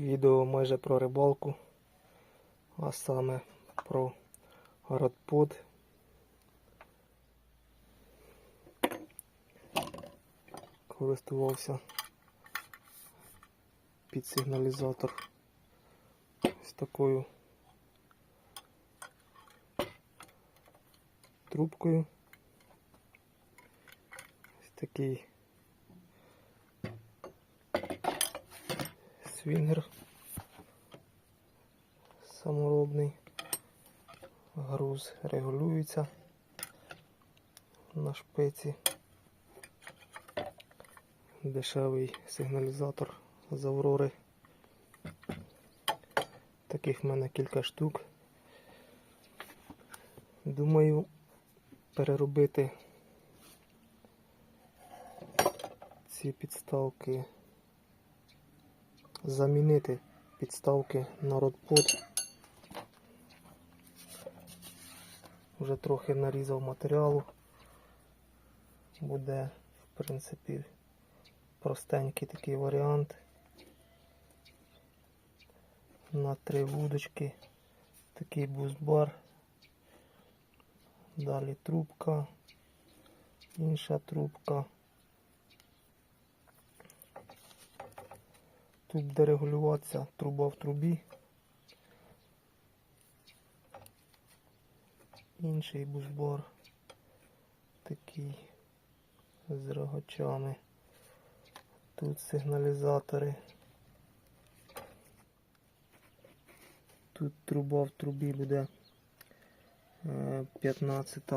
Відео майже про рибалку, а саме про родпод. Користувався під сигналізатор з такою трубкою. Ось такий свінгер саморобний. Груз регулюється на шпиці. Дешевий сигналізатор з Аврори. Таких в мене кілька штук. Думаю переробити ці підставки, замінити підставки на родпод. Вже трохи нарізав матеріалу. Буде, в принципі, простенький такий варіант. На три вудочки. Такий бузбар. Далі трубка, інша трубка. Тут буде регулюватися труба в трубі. Інший бузбар такий з рогачами. Тут сигналізатори. Тут труба в трубі буде е, 15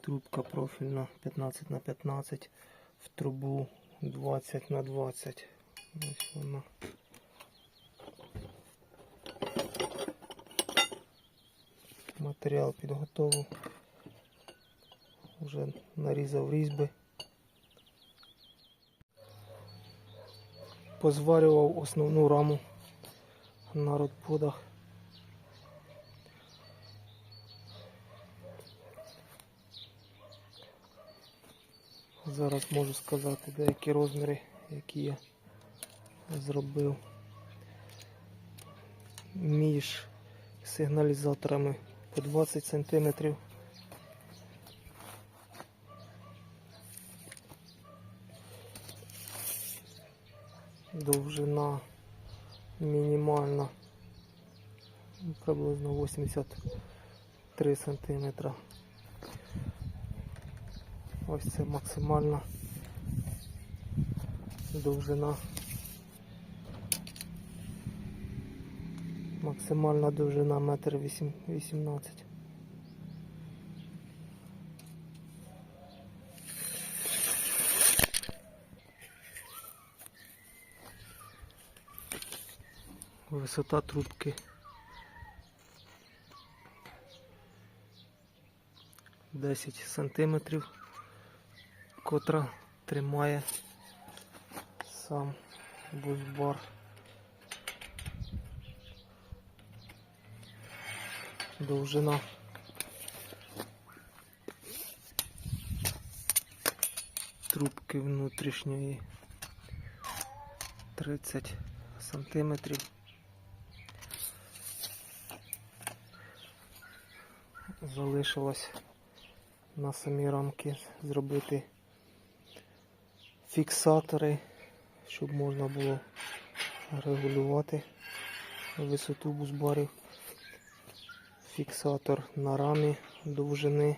трубка профільна 15 на 15 в трубу 20 на 20 ось вона матеріал підготовив. Вже нарізав різьби. Позварював основну раму на родподах. Зараз можу сказати деякі розміри, які я зробив між сигналізаторами по 20 см. Довжина мінімальна приблизно 83 см. Ось це максимальна довжина. Максимальна довжина метр вісім- вісімнадцять. Висота трубки 10 сантиметрів, котра тримає сам бузбар. Довжина трубки внутрішньої 30 сантиметрів. Залишилось на самі рамки зробити фіксатори, щоб можна було регулювати висоту бузбарів. Фіксатор на рамі довжини.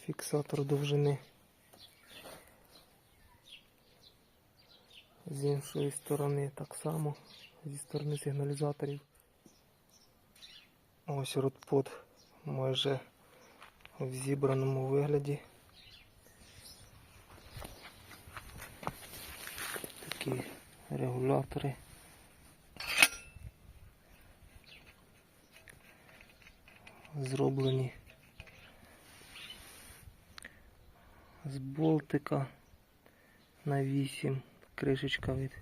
Фіксатор довжини. З іншої сторони так само, зі сторони сигналізаторів. Ось родпод майже в зібраному вигляді. Такі регулятори. Зроблені з болтика на 8 кришечка від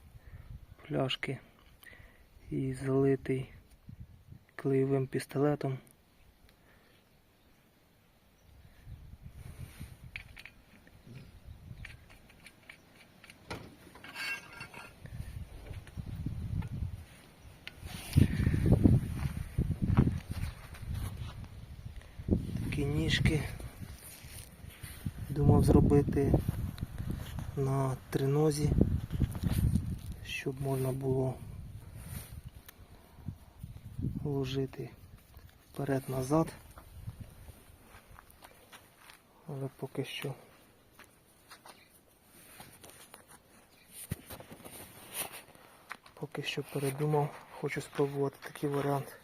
пляшки і залитий клеєвим пістолетом. Ніжки. Думав зробити на тринозі, щоб можна було ложити вперед-назад. Але поки що поки що передумав, хочу спробувати такий варіант.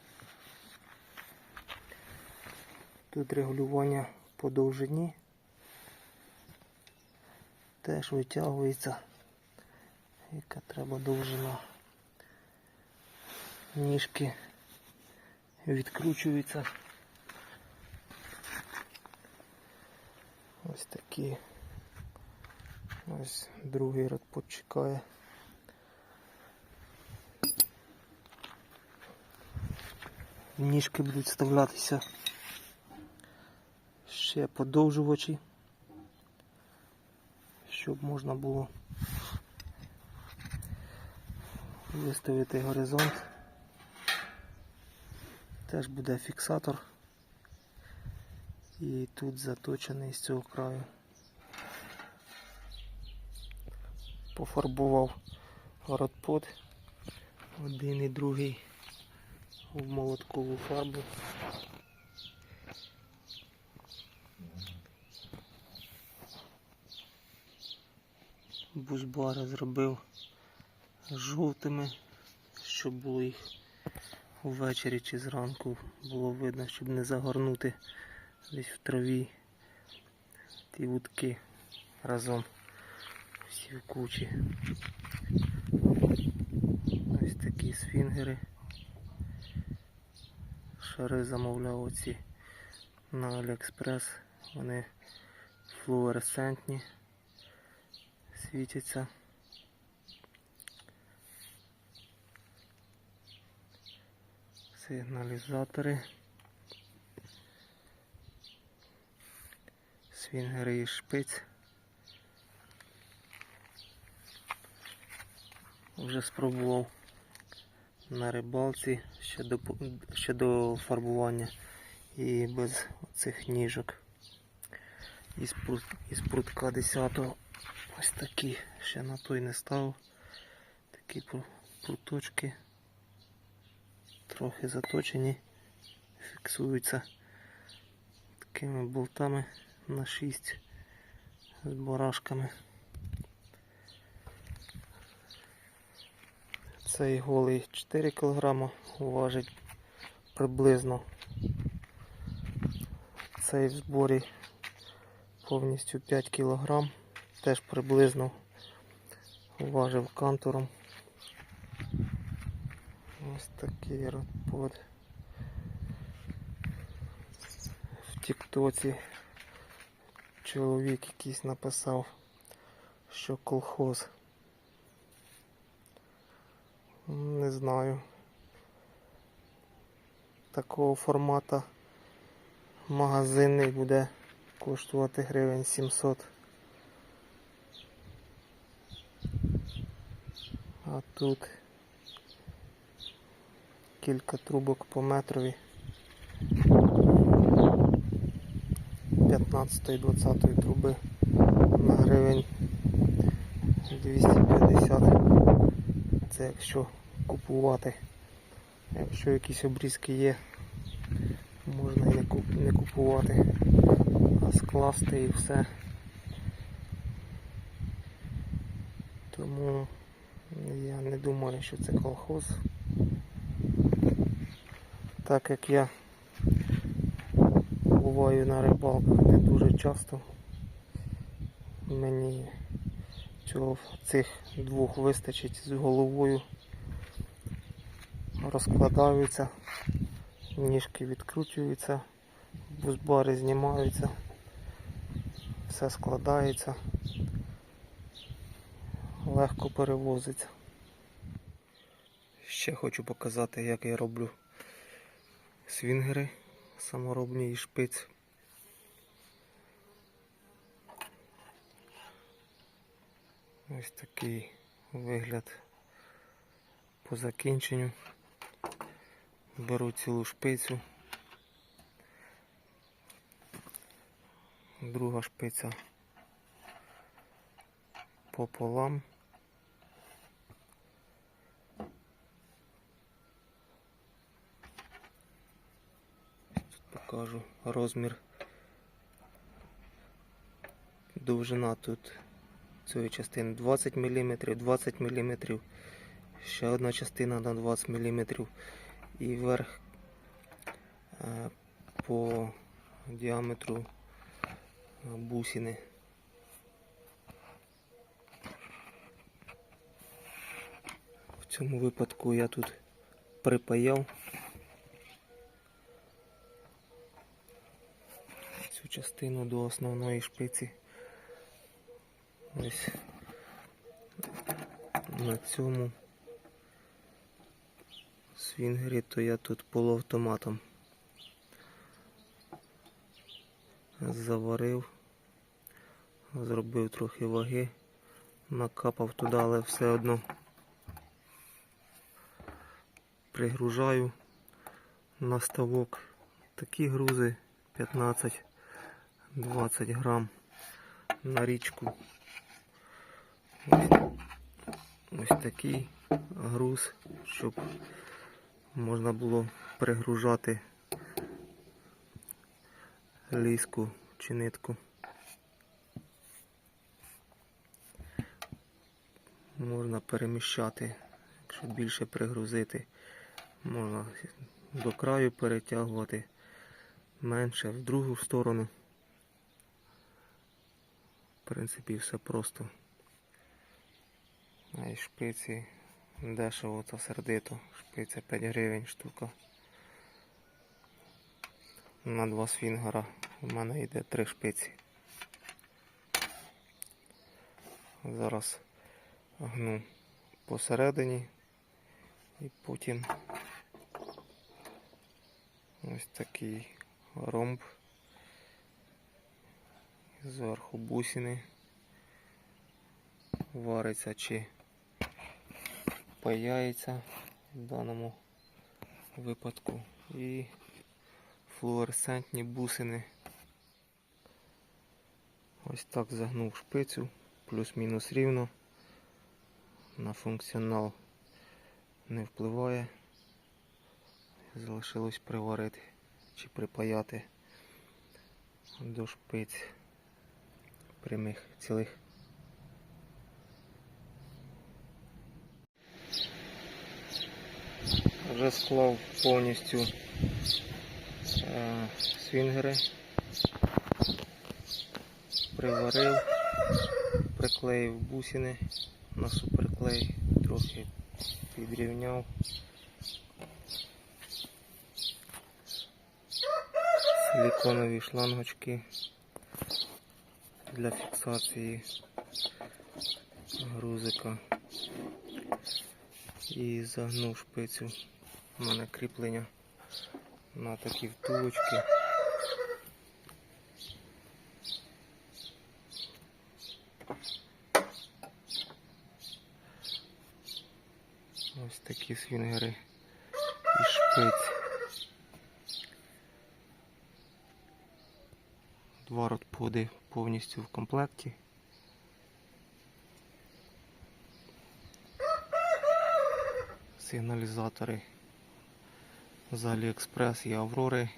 Тут регулювання по довжині теж витягується, яка треба довжина. Ніжки відкручуються. Ось такі. Ось другий рад чекає. Ніжки будуть вставлятися ще подовжувачі, щоб можна було виставити горизонт. Теж буде фіксатор. І тут заточений з цього краю. Пофарбував городпод один і другий в молоткову фарбу. Бузбари зробив жовтими, щоб було їх ввечері чи зранку було видно, щоб не загорнути десь в траві ті вудки разом всі в кучі. Ось такі сфінгери. Шари замовляв оці на Аліекспрес. Вони флуоресцентні, світяться. Сигналізатори. Свінгери і шпиць. Вже спробував на рибалці ще до, ще до фарбування і без цих ніжок. Із, прутка 10 ось такі ще на той не став. Такі пруточки трохи заточені, фіксуються такими болтами на 6 з барашками. Цей голий 4 кг важить приблизно. Цей в зборі повністю 5 кг, теж приблизно важив кантором. Ось такий родпод. В Тіктоці чоловік якийсь написав, що колхоз. Не знаю. Такого формата магазинний буде коштувати гривень 700. А тут кілька трубок по метрові. 15-20 труби на гривень 250. Це якщо купувати. Якщо якісь обрізки є, можна і не, купувати, а скласти і все. Тому думаю, що це колхоз. Так як я буваю на рибалках не дуже часто, мені цього цих двох вистачить з головою. Розкладаються, ніжки відкручуються, бузбари знімаються, все складається, легко перевозиться. Ще хочу показати, як я роблю свінгери саморобні і шпиць. Ось такий вигляд по закінченню. Беру цілу шпицю. друга шпиця пополам. Тут покажу розмір. Довжина тут цієї частини 20 мм, 20 мм, ще одна частина на 20 мм і верх е, по діаметру е, бусини. В цьому випадку я тут припаяв частину до основної шпиці. Ось на цьому свінгері, то я тут полуавтоматом заварив, зробив трохи ваги, накапав туди, але все одно пригружаю на ставок такі грузи 15-20 грам на річку. Ось, ось такий груз, щоб можна було пригружати ліску чи нитку. Можна переміщати, якщо більше пригрузити, можна до краю перетягувати, менше в другу сторону. Принципі, все просто. А і шпиці дешево та сердито. Шпиця 5 гривень штука. На два свінгера у мене йде три шпиці. Зараз гну посередині і потім ось такий ромб. Зверху бусини вариться чи паяється в даному випадку і флуоресцентні бусини. Ось так загнув шпицю, плюс-мінус рівно. На функціонал не впливає. Залишилось приварити чи припаяти до шпиць прямих цілих. Вже склав повністю е, свінгери, приварив, приклеїв бусини на суперклей, трохи підрівняв. Силіконові шлангочки для фіксації грузика і загнув шпицю. У мене кріплення на такі втулочки. Ось такі свінгери і шпиць. Два буде повністю в комплекті. Сигналізатори з Аліекспрес і Аврори